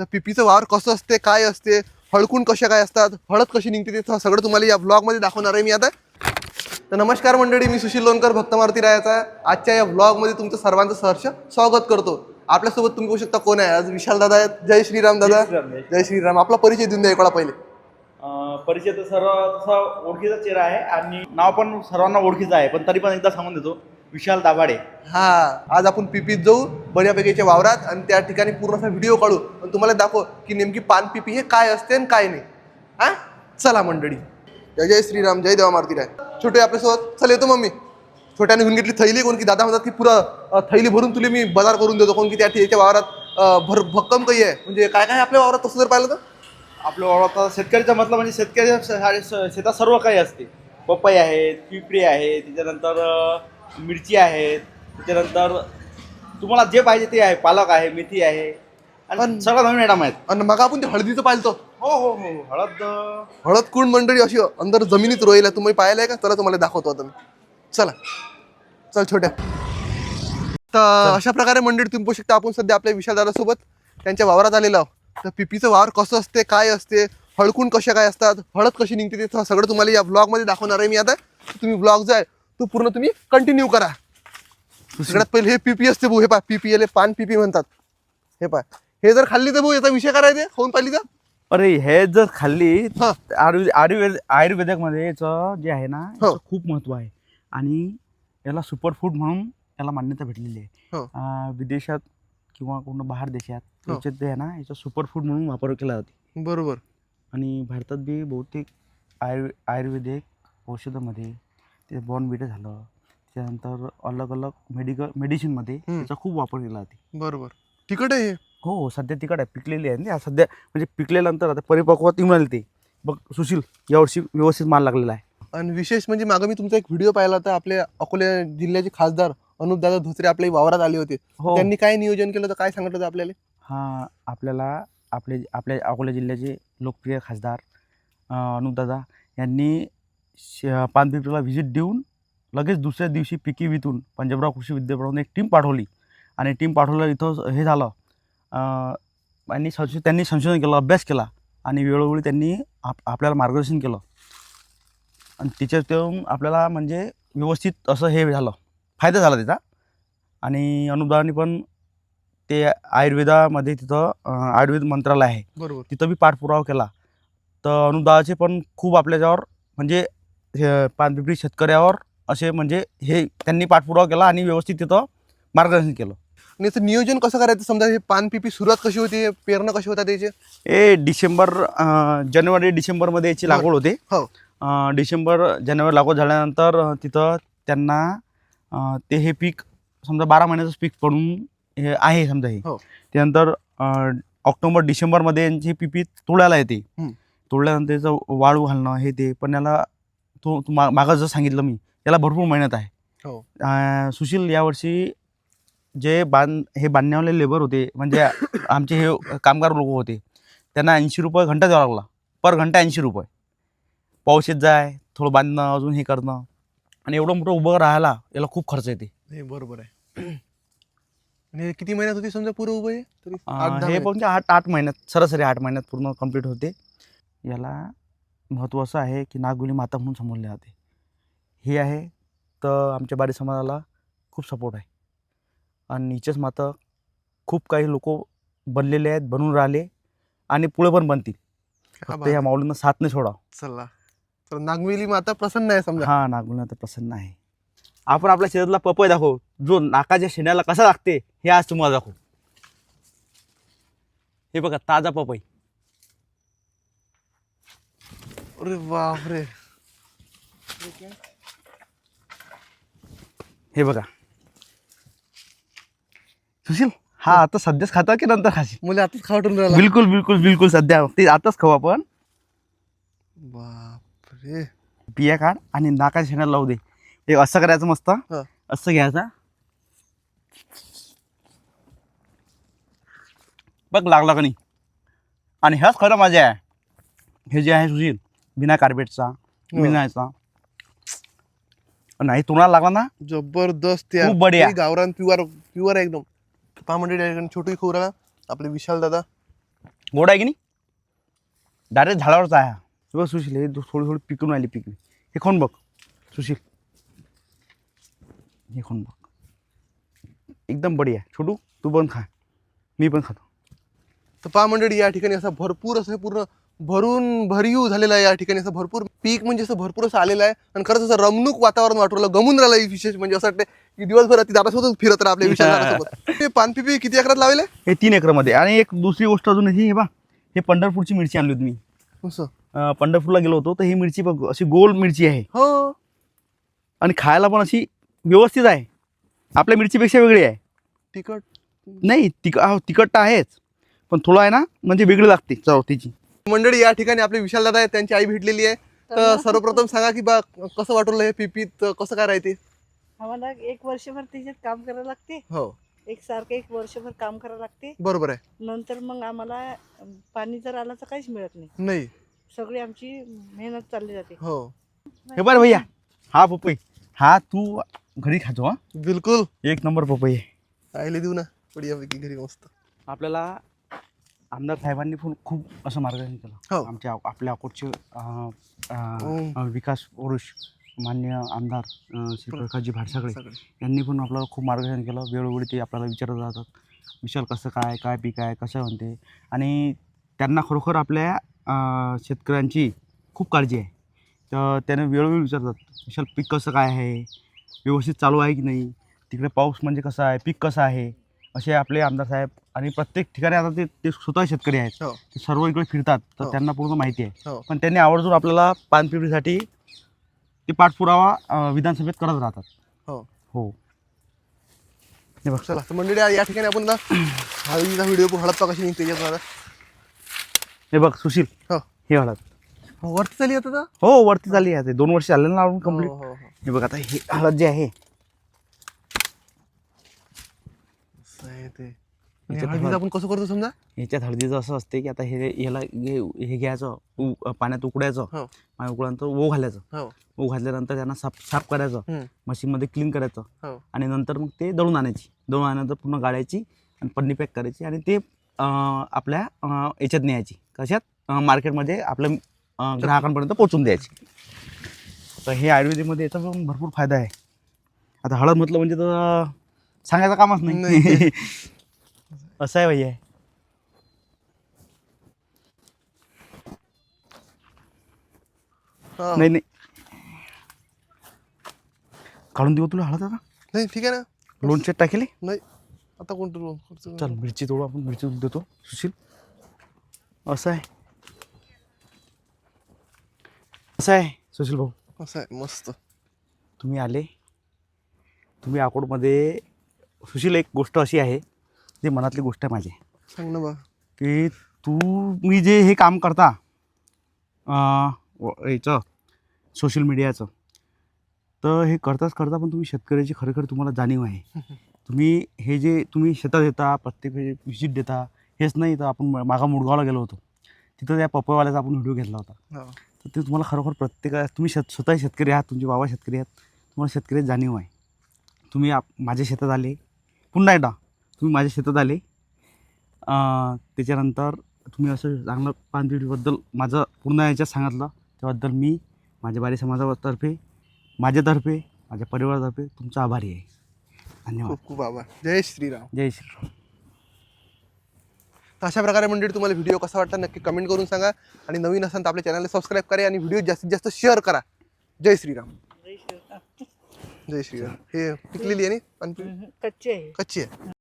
तर पिपीचं वावर कसं असते काय असते हळकून कशा काय असतात हळद कशी निघते ते सगळं तुम्हाला या ब्लॉगमध्ये दाखवणार आहे मी आता. तर नमस्कार मंडळी मी सुशील लोणकर भक्त मारुती रायाचा. आजच्या या ब्लॉगमध्ये तुमचं सर्वांचं सहर्ष स्वागत करतो. आपल्यासोबत तुम्ही बघू शकता कोण आहे? आज विशाल दादा आहेत. जय श्रीराम दादा. जय श्रीराम, आपला परिचय देऊन द्या एकडा पहिले. परिचय तर सर्व ओळखीचा चेहरा आहे आणि नाव पण सर्वांना ओळखीचं आहे पण तरी पण एकदा सांगून देतो. विशाल दाभाडे. हा आज आपण पिपीत जाऊ बऱ्यापैकीच्या वावरात आणि त्या ठिकाणी पूर्ण असा व्हिडिओ काढू आणि तुम्हाला दाखव की नेमकी पान पिपी हे काय असते आणि काय नाही. हा? चला मंडळी. जय जय श्रीराम जय देवा मारुती राय. छोटे आपल्यासोबत चल येतो मम्मी. छोट्याने घेऊन घेतली थैली कोण की दादा म्हणतात की पुरा थैली भरून तुला मी बाजार करून देतो कोण की त्या त्याच्या वावरात भर भक्कम काही आहे. म्हणजे काय काय आपल्या वावरात तसं जर पाहिलं तर? आपलं आता शेतकऱ्याचा म्हटलं म्हणजे शेतकऱ्याच्या शेतात सर्व काही असते. पपई आहेत पिपरी आहे त्याच्यानंतर मिरची आहेत त्याच्यानंतर तुम्हाला जे पाहिजे ते आहे पालक आहे मेथी आहे आणि सगळं नवीन आयटम आहेत. आणि मग आपण ते हळदीचं पाहिलं तो हो हो हो हळद हळद कुंड मंडळी अशी अंदर जमिनीत रोईल आहे. तुम्ही पाहिलंय का? चला तुम्हाला दाखवतो आता मी. चला. चल छोट्या. तर अशा प्रकारे मंडळी तुम्ही बघू शकता आपण सध्या आपल्या विशाल सोबत त्यांच्या वावरात आलेलो आहोत. तर पिपीचं वावर कसं असते काय असते हळकून कशा काय असतात हळद कशी निघते ते सगळं तुम्हाला या ब्लॉगमध्ये दाखवणार आहे मी आता. तुम्ही ब्लॉग जो आहे तो पूर्ण तुम्ही कंटिन्यू करा सगळ्यात पहिले हे पीपी असते भाऊ हे पा पीपी पान पीपी म्हणतात हे पा हे जर खाल्ली तर भाऊ याचा विषय करायचे खाऊन पाहिली तर अरे हे जर खाल्ली हा. आयुर्वेद आयुर्वेद आयुर्वेदिकमध्ये याचं जे आहे ना हो. याचं खूप महत्त्व आहे आणि याला सुपर फूड म्हणून याला मान्यता भेटलेली आहे हो. अं, विदेशात किंवा कोण बाहेर देशात हो. याच्यात आहे ना याचा सुपर फूड म्हणून वापर केला जाते बरोबर आणि भारतात बी बहुतेक आयुर् आयुर्वेदिक औषधामध्ये ते बॉर्नविटा झालं. त्यानंतर अलग अलग मेडिकल मेडिसिनमध्ये हम्म. याचा खूप वापर केला जाते बरोबर. तिकट आहे हे? हो सध्या तिकड आहे पिकलेली आहे. ना सध्या म्हणजे पिकल्यानंतर आता परिपक्वात आली ते. बघ सुशील यावर्षी व्यवस्थित माल लागलेला आहे. आणि विशेष म्हणजे मागं मी तुमचा एक व्हिडिओ पाहिला होता. आपल्या अकोला जिल्ह्याचे खासदार अनुप दादा धोत्रे आपल्या वावरात आले होते. हो. त्यांनी काय नियोजन केलं होतं? काय सांगितलं होतं आपल्याला? हा आपल्याला आपले आपल्या अकोला जिल्ह्याचे लोकप्रिय खासदार अं, अनुपदादा यांनी श- पानपिपरीला व्हिजिट देऊन लगेच दुसऱ्या दिवशी पिकी वितून पंजाबराव कृषी विद्यापीठातून एक टीम पाठवली. आणि टीम पाठवलं इथं हे झालं. आणि संशो त्यांनी संशोधन केलं अभ्यास केला आणि वेळोवेळी त्यांनी आप आपल्याला मार्गदर्शन केलं. आणि त्याच्यातून आपल्याला म्हणजे व्यवस्थित असं हे झालं. फायदा झाला त्याचा. आणि अनुदानी पण ते आयुर्वेदामध्ये तिथं आयुर्वेद मंत्रालय आहे. बरोबर. तिथं बी पाठपुरावा केला. तर अनुदानाचे पण खूप आपल्याच्यावर म्हणजे हे पानपिपरी शेतकऱ्यावर असे म्हणजे हे त्यांनी पाठपुरावा केला आणि व्यवस्थित तिथं मार्गदर्शन केलं. आणि याचं नियोजन कसं करायचं? समजा हे पान पिपी सुरुवात कशी होती? हे पेरणं कशी होतात त्याचे हे डिसेंबर अं, जानेवारी डिसेंबरमध्ये याची लागवड होते. हो. अं, डिसेंबर जानेवारी लागवड झाल्यानंतर अं, तिथं त्यांना अं, ते हे पीक समजा बारा महिन्याचं पीक पडून हे आहे समजा हे. हो. त्यानंतर अं, ऑक्टोबर डिसेंबरमध्ये यांची पिपी तोडायला येते. हं. तोडल्यानंतर याचं वाळू घालणं हे ते. पण याला तो मागं जर सांगितलं मी याला भरपूर मेहनत आहे. हो. अं, सुशील यावर्षी जे बांध हे बांधण्यावाले लेबर होते म्हणजे आमचे हे कामगार लोक होते त्यांना ऐंशी रुपये घंटा द्यावा लागला. पर घंटा ऐंशी रुपये. पाऊस येत जाय थोडं बांधणं अजून हे करणं. आणि एवढं मोठं उभं राहायला याला खूप खर्च येते. हे बरोबर आहे. आणि हे किती महिन्यात होती समजा पुरं उभं हे? तरी आठ अं, दहा हे महिन्यात. पण आठ आठ महिन्यात सरासरी आठ महिन्यात पूर्ण कंप्लीट होते. याला महत्त्व असं आहे की नागवेली माता म्हणून समजले जाते. हे आहे तर आमच्या बारी समाजाला खूप सपोर्ट आहे. आणि हिचेच माता खूप काही लोक बनलेले आहेत बनून राहिले आणि पुढे पण बनतील. हा फक्त बा. या माऊलींना साथ नाही सोडा. चला. तर नागवेली माता प्रसन्न आहे समजा. हा नागुल आता प्रसन्न आहे. आपण आपल्या शेतातला पपई दाखवू. जो नाकाच्या शेण्याला कसा लागते हे आज तुम्हाला दाखवू. हे बघा ताजा पपई. अरे बापरे हे बघा. सुशील हा आता सध्याच खाता की नंतर खाशील? मला आताच खावटून राहिला. बिलकुल बिलकुल बिलकुल सध्या. ते आताच खाऊ आपण. बापरे. बिया काढ आणि नाकाच्या शेण्याला लावू दे. हे असं करायचं मस्त. हा. असं घ्यायचं. बघ लागला का नाही? आणि ह्याच खरं मजा आहे. हे जे आहे सुशील बिना कार्पेटचा बिना याचा नाही तुम्हाला लागला ना? जबरदस्त खूप बढिया. हे गावरान प्युअर प्युअर आहे एकदम. पहा म्हणजे छोटू खोरा आपले विशाल दादा. गोड आहे की नाही? डायरेक्ट झाडावरच आहे हा. हे बघ सुशील हे थोडी थोडी पिकून आली पिकली हे खाऊन बघ? सुशील. हे खाऊन बघ? एकदम बढिया. छोटू तू पण खा. मी पण खातो. तर पहा मंडळी या ठिकाणी असं भरपूर असं पूर्ण भरून भरीव झालेलं आहे या ठिकाणी. असं भरपूर पीक म्हणजे असं भरपूर असं आलेलं आहे. आणि खरंच असं रमणूक वातावरण वाटवलं गमून राहिलं ही विशेष म्हणजे असं वाटतं की दिवसभर ती दादासोबत फिरत राहा आपल्या विषयासोबत ते पानपिपी किती एकरात लावले? हे तीन एकरमध्ये. आणि एक दुसरी गोष्ट अजून ही हे बा हे पंढरपूरची मिरची आणली होती मी. असं पंढरपूरला गेलो होतो तर ही मिरची बघ अशी गोल मिरची आहे. हो. आणि खायला पण अशी व्यवस्थित आहे. आपल्या मिरचीपेक्षा वेगळी आहे. तिखट? नाही तिक हा, तिखट तर आहेच. पण थोडं आहे ना म्हणजे वेगळी लागते चव तिची मंडळी या ठिकाणी आपले विशाल दादा आहेत त्यांची आई भेटलेली आहे. तर सर्वप्रथम सांगा की बा कसं वाटवलं हे पिपीत कसं काय राहते? आम्हाला एक वर्षभर त्याच्यात काम करावं लागते. हो. एक सारखं एक वर्षभर काम करावं लागते. बरोबर आहे. नंतर मग आम्हाला पाणी जर आलं तर काहीच मिळत नाही. नाही. सगळी आमची मेहनत चालली जाते. हो. हे बरं भैया हा पपई हा तू घरी खातो हा? बिलकुल. एक नंबर पपई आहे. आईले देऊ ना बढियापैकी घरी मस्त. आपल्याला आमदार साहेबांनी पण खूप असं मार्गदर्शन केलं. हो. आमच्या आपल्या अकोटचे अं, अं, हम्म. अं, विकास पुरुष मान्य आमदार अं, श्री प्रकाशजी भाटसागळे सगळे. यांनी पण आपल्याला खूप मार्गदर्शन केलं. वेळोवेळी ते आपल्याला विचारत राहतात विशाल कसं काय काय पीक आहे कसं म्हणते. आणि त्यांना खरोखर आपल्या अं, शेतकऱ्यांची खूप काळजी आहे. तर त्याने वेळोवेळी विचारतात विशाल पीक कसं काय आहे? व्यवस्थित चालू आहे की नाही? तिकडे पाऊस म्हणजे कसा आहे? पीक कसं आहे? असे आपले आमदार साहेब आणि प्रत्येक ठिकाणी आता ते ते स्वतः शेतकरी आहेत हो. ते सर्व इकडे फिरतात तर हो. त्यांना पूर्ण माहिती आहे हो. पण त्यांनी आवर्जून आपल्याला पानपिढीसाठी ते पाठपुरावा अं, विधानसभेत करत राहतात हो. हो हे बघ चला तर मंडळी या ठिकाणी आपण हळदीचा व्हिडिओ हळद कशी निघते याच्यात हे बघ सुशील हो. हे हळद हो, वरती चालली आता? हो वरती झाली आहे ते दोन वर्ष झाले ना हो, कंप्लीट हो, हो. हे बघ आता हे हळद जे आहे असं आहे ते आणि याच्यात हळदीचं हळद. आपण कसं करतो समजा? ह्याच्यात हळदीचं असं असते की आता हे याला हे हे घ्यायचं उ- पाण्यात उकडायचं हो. उकळल्यानंतर ओ घालायचं. हो. ओ घातल्यानंतर त्यांना साफ साफ करायचं. हम्म. मशीनमध्ये क्लीन करायचं. हो. आणि नंतर मग ते दळून आणायची. दळून आल्यानंतर पूर्ण गाळायची आणि पन्नी पॅक करायची आणि ते अं, आपल्या अं, याच्यात न्यायची. कशात? अं, मार्केटमध्ये आपल्या अं, ग्राहकांपर्यंत पोहोचून द्यायची. तर हे आयुर्वेदिकमध्ये याचा पण भरपूर फायदा आहे. आता हळद म्हटलं म्हणजे तर सांगायचं कामच नाही. नाही. असं आहे भैया. हा. नाही नाही. काढून देऊ तुला हळद आता? नाही ठीक आहे ना. लोणच्यात टाकेले? नाही. आता कोणतं लोन चल मिरची तोडू आपण मिरची देतो. सुशील? असं आहे. असं आहे. सुशील भाऊ. असं आहे. मस्त. तुम्ही आले. तुम्ही अकोटमध्ये सुशील एक गोष्ट अशी आहे जी मनातली गोष्ट आहे माझी. सांग ना बा. की तुम्ही जे हे काम करता अं, व- याचं सोशल मीडियाचं तर हे करताच करता पण तुम्ही शेतकऱ्याची खरेखर तुम्हाला जाणीव आहे. तुम्ही हे जे तुम्ही शेतात येता प्रत्येक व्हिजिट देता हेच नाही तर आपण मा- मागं मुडगावला गेलो होतो. तिथं त्या पपईवाल्याचा आपण व्हिडिओ घेतला होता. हो. तर ते तुम्हाला खरोखर प्रत्येक तुम्ही शेत स्वतः शेतकरी आहात तुमचे बाबा शेतकरी आहात तुम्हाला शेतकऱ्याची जाणीव आहे. तुम्ही आप माझ्या शेतात आले पुन्हा एकदा तुम्ही माझ्या शेतात आले. त्याच्यानंतर तुम्ही असं चांगलं पानपिढीबद्दल माझं पूर्ण याच्यात सांगितलं. त्याबद्दल मी माझ्या बारी समाजातर्फे माझ्यातर्फे माझ्या परिवारातर्फे तुमचा आभारी आहे. धन्यवाद. खूप खूप आभार. जय श्रीराम. जय श्रीराम. तर अशा प्रकारे मंडळी तुम्हाला व्हिडिओ कसा वाटता नक्की कमेंट करून सांगा. आणि नवीन असाल तर आपल्या चॅनलला सबस्क्राईब करा आणि व्हिडिओ जास्तीत जास्त शेअर करा. जय श्रीराम. जय श्रीराम. जय श्रीराम हे पिकलेली आहे नी? हम्म, कच्चे आहे. कच्ची आहे.